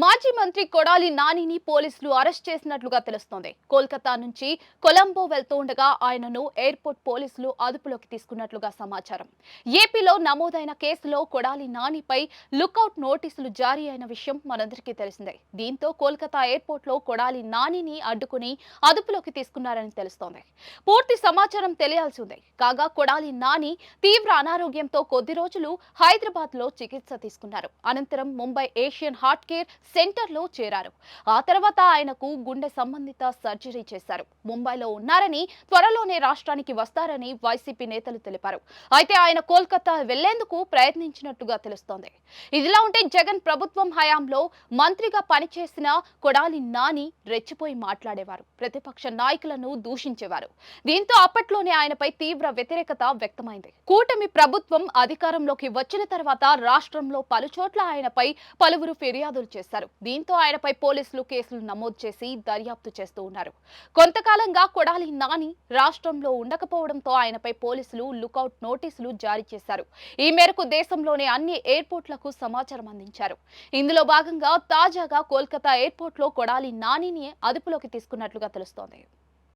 మాజీ మంత్రి కొడాలి నానిని పోలీసులు అరెస్ట్ చేసినట్లుగా తెలుస్తోంది. కోల్కతా నుంచి కొలంబో వెళ్తుండగా ఆయనను ఎయిర్పోర్ట్ పోలీసులు అదుపులోకి తీసుకున్నట్లుగా సమాచారం. ఏపీలో నమోదైన కేసులో కొడాలి నానిపై లుకౌట్ నోటీసులు జారీ అయిన విషయం మనందరికీ తెలిసిందే. దీంతో కోల్కతా ఎయిర్పోర్ట్లో కొడాలి నానిని అడ్డుకుని అదుపులోకి తీసుకున్నారని తెలుస్తోంది. పూర్తి సమాచారం తెలియాల్సి ఉంది. కాగా కొడాలి నాని తీవ్ర అనారోగ్యంతో కొద్ది రోజులు హైదరాబాద్లో చికిత్స తీసుకున్నారు. అనంతరం ముంబై ఏషియన్ హార్ట్ కేర్ సెంటర్లో చేరారు. ఆ తర్వాత ఆయనకు గుండె సంబంధిత సర్జరీ చేశారు. ముంబైలో ఉన్నారని త్వరలోనే రాష్ట్రానికి వస్తారని వైసీపీ నేతలు తెలిపారు. అయితే ఆయన కోల్కతా వెళ్ళేందుకు ప్రయత్నించినట్టుగా తెలుస్తోంది. ఇదిలా ఉంటే జగన్ ప్రభుత్వం హయాంలో మంత్రిగా పనిచేసిన కొడాలి నాని రెచ్చిపోయి మాట్లాడేవారు. ప్రతిపక్ష నాయకులను దూషించేవారు. దీంతో అప్పట్లోనే ఆయనపై తీవ్ర వ్యతిరేకత వ్యక్తమైంది. కూటమి ప్రభుత్వం అధికారంలోకి వచ్చిన తర్వాత రాష్ట్రంలో పలుచోట్ల ఆయనపై పలువురు ఫిర్యాదులు చేశారు. చేశారు. దీంతో ఆయనపై పోలీసులు కేసులు నమోదు చేసి దర్యాప్తు చేస్తూ ఉన్నారు. కొంతకాలంగా కొడాలి నాని రాష్ట్రంలో ఉండకపోవడంతో ఆయనపై పోలీసులు లుకౌట్ నోటీసులు జారీ చేశారు. ఈ మేరకు దేశంలోని అన్ని ఎయిర్పోర్ట్లకు సమాచారం అందించారు. ఇందులో భాగంగా తాజాగా కోల్కతా ఎయిర్పోర్ట్లో కొడాలి నానిని అదుపులోకి తీసుకున్నట్లుగా తెలుస్తోంది.